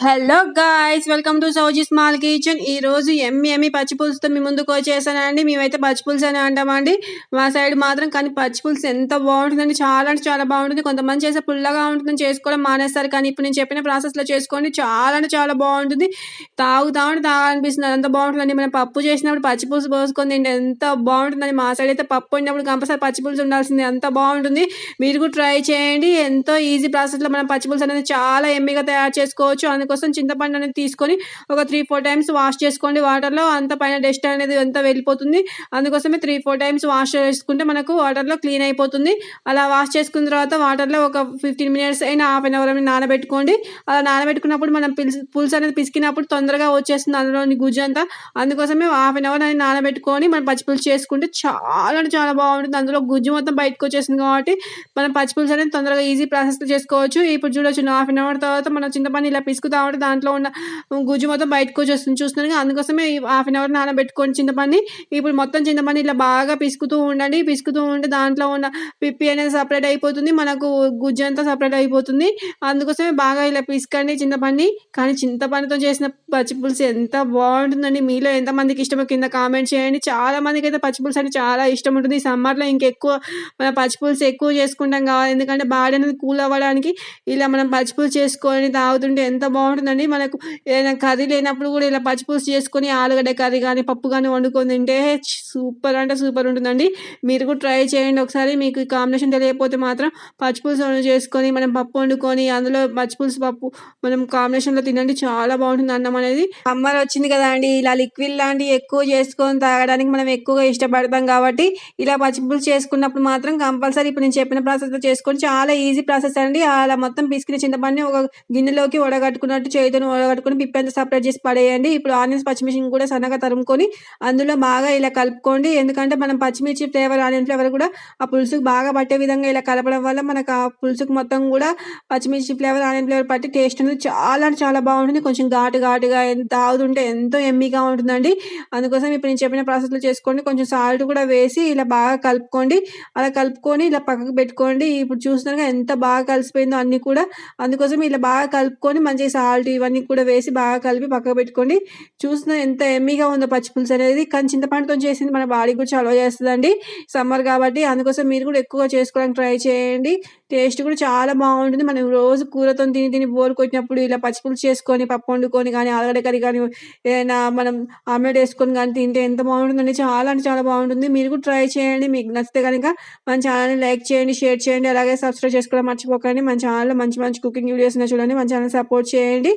Hello guys welcome to Sowji small kitchen ఈ రోజు ఎమ్మి ఎమ్మి పచ్చి పులుసుతో మీ ముందుకు వచ్చేసానండి. మేమైతే పచ్చిపులుసు అని అంటామండి. మా సైడ్ మాత్రం కానీ పచ్చి పులుసు ఎంత బాగుంటుందండి. చాలా అంటే చాలా బాగుంటుంది. కొంతమంది చేసే పుల్లగా ఉంటుందని చేసుకోవడం మానేస్తారు. కానీ ఇప్పుడు నేను చెప్పిన ప్రాసెస్లో చేసుకోండి. చాలా అంటే చాలా బాగుంటుంది. తాగుతా ఉంటే తాగాలనిపిస్తుంది. అంత బాగుంటుందండి. మనం పప్పు చేసినప్పుడు పచ్చి పులుసు పోసుకొని తింటే ఎంత బాగుంటుందండి. మా సైడ్ అయితే పప్పు వండినప్పుడు కంపల్సరీ పచ్చిపులుసు ఉండాల్సింది. ఎంత బాగుంటుంది. మీరు కూడా ట్రై చేయండి. ఎంతో ఈజీ ప్రాసెస్లో మనం పచ్చి పులుసు అనేది చాలా ఎమ్మిగా తయారు చేసుకోవచ్చు. దానికోసం చింతపండు అనేది తీసుకొని ఒక త్రీ ఫోర్ టైమ్స్ వాష్ చేసుకోండి వాటర్లో అంత పైన డస్ట్ అనేది అంతా వెళ్ళిపోతుంది. అందుకోసమే త్రీ ఫోర్ టైమ్స్ వాష్ చేసుకుంటే మనకు వాటర్లో క్లీన్ అయిపోతుంది. అలా వాష్ చేసుకున్న తర్వాత వాటర్లో ఒక ఫిఫ్టీన్ మినిట్స్ అయినా హాఫ్ అన్ అవర్ నానబెట్టుకోండి. అలా నానబెట్టుకున్నప్పుడు మనం పులుసు అనేది పిసికినప్పుడు తొందరగా వచ్చేస్తుంది అందులోని గుజ్జు అంతా. అందుకోసమే హాఫ్ అన్ అవర్ అనేది నానబెట్టుకొని మనం పచ్చిపులుసు చేసుకుంటే చాలా అంటే చాలా బాగుంటుంది. అందులో గుజ్జు మొత్తం బయటకు వచ్చేసింది కాబట్టి మనం పచ్చిపులుసు అనేది తొందరగా ఈజీ ప్రాసెస్లో చేసుకోవచ్చు. ఇప్పుడు చూడొచ్చు హాఫ్ అన్ అవర్ తర్వాత మనం చింతపండు ఇలా పిసుకుతా కాబట్టి దాంట్లో ఉన్న గుజ్జు మొత్తం బయటకు వచ్చేస్తుంది. చూస్తున్నాను కదా, అందుకోసమే హాఫ్ అన్ అవర్ నానబెట్టుకొని చింతపండి ఇప్పుడు మొత్తం చింతపండు ఇలా బాగా పిసుకుతూ ఉండండి. పిసుకుతూ ఉంటే దాంట్లో ఉన్న పిప్పి అనేది సపరేట్ అయిపోతుంది. మనకు గుజ్జు అంతా సపరేట్ అయిపోతుంది. అందుకోసమే బాగా ఇలా పిసుకండి చింతపండి కానీ చింతపండుతో చేసిన పచ్చిపులుసు ఎంత బాగుంటుందండి. మీలో ఎంతమందికి ఇష్టమో కింద కామెంట్ చేయండి. చాలా మందికి అయితే పచ్చిపులుసు అంటే చాలా ఇష్టం ఉంటుంది. ఈ సమ్మర్లో ఇంకెక్కువ మన పచ్చిపులుసు ఎక్కువ చేసుకుంటాం కావాలి ఎందుకంటే బాడీ అనేది కూల్ అవ్వడానికి ఇలా మనం పచ్చిపులుసు చేసుకొని తాగుతుంటే ఎంత బాగుంటుందండి. మనకు ఏదైనా కర్రీ లేనప్పుడు కూడా ఇలా పచ్చిపులుసు చేసుకొని ఆలుగడ్డ కర్రీ కానీ పప్పు కానీ వండుకొని తింటే సూపర్ అంటే సూపర్ ఉంటుందండి. మీరు కూడా ట్రై చేయండి ఒకసారి. మీకు ఈ కాంబినేషన్ తెలియకపోతే మాత్రం పచ్చిపులుసు చేసుకొని మనం పప్పు వండుకొని అందులో పచ్చిపులుసు పప్పు మనం కాంబినేషన్లో తినండి. చాలా బాగుంటుంది అన్నం అనేది సమ్మర్ వచ్చింది కదా అండి. ఇలా లిక్విడ్ లాంటివి ఎక్కువ చేసుకొని తాగడానికి మనం ఎక్కువగా ఇష్టపడతాం కాబట్టి ఇలా పచ్చిపులు చేసుకున్నప్పుడు మాత్రం కంపల్సరీ ఇప్పుడు నేను చెప్పిన ప్రాసెస్లో చేసుకొని చాలా ఈజీ ప్రాసెస్ అండి. అలా మొత్తం పిసికిన చింతపండుని ఒక గిన్నెలోకి వడగట్టుకున్నట్టు చేతిని వడగట్టుకుని పిప్పి సపరేట్ చేసి పడేయండి. ఇప్పుడు ఆనియన్స్ పచ్చిమిర్చి కూడా సన్నగా తరుముకొని అందులో బాగా ఇలా కలుపుకోండి. ఎందుకంటే మనం పచ్చిమిర్చి ఫ్లేవర్ ఆనియన్ ఫ్లేవర్ కూడా ఆ పులుసుకు బాగా పట్టే విధంగా ఇలా కలపడం వల్ల మనకు ఆ పులుసుకు మొత్తం కూడా పచ్చిమిర్చి ఫ్లేవర్ ఆనియన్ ఫ్లేవర్ పట్టి టేస్ట్ అనేది చాలా అంటే చాలా బాగుంటుంది. కొంచెం ఘాటు ఘాటుగా ఎంత తాగుతుంటే ఎంతో ఎమ్మీగా ఉంటుందండి. అందుకోసం ఇప్పుడు నేను చెప్పిన ప్రాసెస్లో చేసుకోండి. కొంచెం సాల్ట్ కూడా వేసి ఇలా బాగా కలుపుకోండి. అలా కలుపుకొని ఇలా పక్కకు పెట్టుకోండి. ఇప్పుడు చూస్తున్నారుగా ఎంత బాగా కలిసిపోయిందో అన్నీ కూడా. అందుకోసం ఇలా బాగా కలుపుకొని మంచిగా సాల్ట్ ఇవన్నీ కూడా వేసి బాగా కలిపి పక్కకు పెట్టుకోండి. చూసిన ఎంత ఎమ్మీగా ఉందో పచ్చి పులుసు అనేది. కానీ చింతపండుతో చేసింది మన బాడీ కూడా చలవ చేస్తుందండి. సమ్మర్ కాబట్టి అందుకోసం మీరు కూడా ఎక్కువగా చేసుకోవడానికి ట్రై చేయండి. టేస్ట్ కూడా చాలా బాగుంటుంది. మనం రోజు కూరతో తిని తిని బోర్ కొట్టినప్పుడు ఇలా పచ్చిపులుసు చేసుకొని పప్పు వండుకొని కానీ ఆలుగడ్డ కర్రీ కానీ ఏదైనా మనం ఆమ్లెట్ వేసుకొని కానీ తింటే ఎంత బాగుంటుందండి. చాలా అంటే చాలా బాగుంటుంది. మీరు కూడా ట్రై చేయండి. మీకు నచ్చితే కనుక మన ఛానల్ని లైక్ చేయండి షేర్ చేయండి. అలాగే సబ్స్క్రైబ్ చేసుకోవడం మర్చిపోకండి. మన ఛానల్లో మంచి మంచి కుకింగ్ వీడియోస్ ఉన్నాయి చూడండి. మన ఛానల్ సపోర్ట్ చేయండి.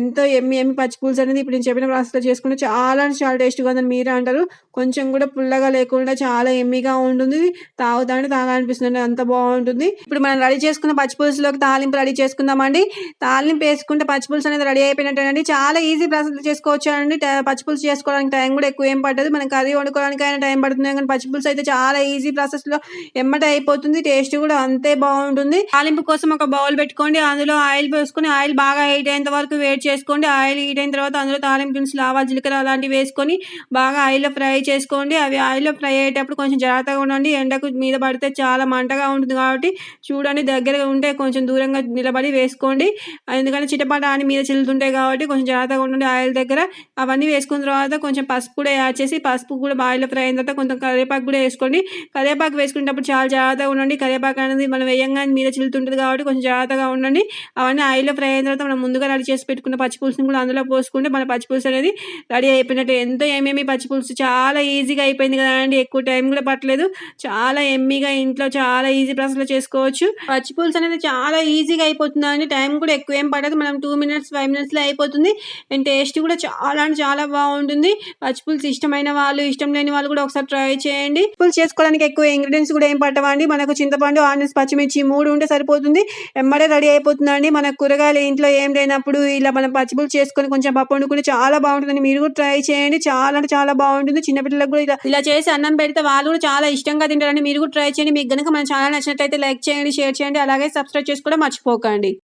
ఎంతో ఎమ్మి ఎమ్మి పచ్చి పులుసు అనేది ఇప్పుడు నేను చెప్పిన ప్రాసెస్లో చేసుకుంటే చాలా అంటే చాలా టేస్ట్గా ఉందని మీరే అంటారు. కొంచెం కూడా పుల్లగా లేకుండా చాలా ఎమ్మిగా ఉంటుంది. తాగుతాంటే తాగాలనిపిస్తుంది అంత బాగుంటుంది. ఇప్పుడు మనం రెడీ చేసుకున్న పచ్చి పులుసులోకి తాలింపు రెడీ చేసుకుందామండి. తాలింపు వేసుకుంటే పచ్చి పులుసు అనేది రెడీ అయిపోయినట్టేనండి. చాలా ఈజీ ప్రాసెస్ చేసుకోవచ్చు అండి పచ్చిపులుసు చేసుకోవడానికి టైం కూడా ఎక్కువ ఏం పట్టదు. మనం కర్రీ వండుకోవడానికి అయినా టైం పడుతుంది. కానీ పచ్చిపులుసు అయితే చాలా ఈజీ ప్రాసెస్లో ఎమ్మట అయిపోతుంది. టేస్ట్ కూడా అంతే బాగుంటుంది. తాలింపు కోసం ఒక బౌల్ పెట్టుకోండి. అందులో ఆయిల్ పోసుకొని ఆయిల్ బాగా హీట్ అయ్యేంత వరకు వేడి చేసుకోండి. ఆయిల్ హీట్ అయిన తర్వాత అందులో తాలింపు దినుసులు ఆవాలు జీలకర్ర అలాంటివి వేసుకొని బాగా ఆయిల్లో ఫ్రై చేసుకోండి. అవి ఆయిల్లో ఫ్రై అయ్యేటప్పుడు కొంచెం జాగ్రత్తగా ఉండండి. ఎండకు మీద పడితే చాలా మంటగా ఉంటుంది కాబట్టి చూడండి. దగ్గరగా ఉంటే కొంచెం దూరంగా నిలబడి వేసుకోండి. ఎందుకంటే చిటపాట అని మీద చిల్లుతుంటాయి కాబట్టి కొంచెం జాగ్రత్తగా ఉండండి ఆయిల్ దగ్గర అవన్నీ వేసుకున్న తర్వాత కొంచెం పసుపు కూడా యాడ్ చేసి పసుపు కూడా ఆయిల్లో ఫ్రై అయిన తర్వాత కొంచెం కరివేపాకు కూడా వేసుకోండి. కరివేపాకు వేసుకునేటప్పుడు చాలా జాగ్రత్తగా ఉండండి. కరివేపాకు అనేది మనం వేయంగానే మీద చిల్లుతుంటుంది కాబట్టి కొంచెం జాగ్రత్తగా ఉండండి. అవన్నీ ఆయిల్లో ఫ్రై అయిన తర్వాత మనం ముందుగా రెడీ చేసి పెట్టుకున్న పచ్చిపులుసుని కూడా అందులో పోసుకుంటే మన పచ్చిపులుసు అనేది రెడీ అయిపోయినట్టు. ఎంతో ఏమేమి పచ్చిపులుసు చాలా ఈజీగా అయిపోయింది కదా అండి. ఎక్కువ టైం కూడా పట్టలేదు. చాలా ఎమ్మీగా ఇంట్లో చాలా ఈజీ ప్రాసెస్లో చేసుకోవచ్చు. పచ్చిపులుసు అనేది చాలా ఈజీగా అయిపోతుంది అండి టైం కూడా ఎక్కువ ఏం పడదు మనం టూ మినిట్స్ ఫైవ్ మినిట్స్లో అయిపోతుంది. అండ్ టేస్ట్ కూడా చాలా అంటే చాలా బాగుంటుంది. పచ్చిపులుసు ఇష్టమైన వాళ్ళు ఇష్టం లేని వాళ్ళు కూడా ఒకసారి ట్రై చేయండి. పులుసు చేసుకోవడానికి ఎక్కువ ఇంగ్రీడియంట్స్ కూడా ఏం పట్టవండి. మనకు చింతపండు ఆనియన్స్ పచ్చిమిర్చి మూడు ఉంటే సరిపోతుంది. ఎమ్మడే రెడీ అయిపోతుందండి. మన కూరగాయలు ఇంట్లో ఏం లేనప్పుడు ఇలా మనం పచ్చిపులుసు చేసుకొని కొంచెం పప్పు వండుకుని చాలా బాగుంటుందండి. మీరు కూడా ట్రై చేయండి. చాలా అంటే చాలా బాగుంటుంది. చిన్నపిల్లలకు కూడా ఇలా ఇలా చేసి అన్నం పెడితే వాళ్ళు కూడా చాలా ఇష్టంగా తింటారండి. మీరు కూడా ట్రై చేయండి. మీకు కనుక మన ఛానల్ నచ్చినట్లయితే లైక్ చేయండి షేర్ చేయండి. అలాగే సబ్స్క్రైబ్ చేసుకోవడం మర్చిపోకండి.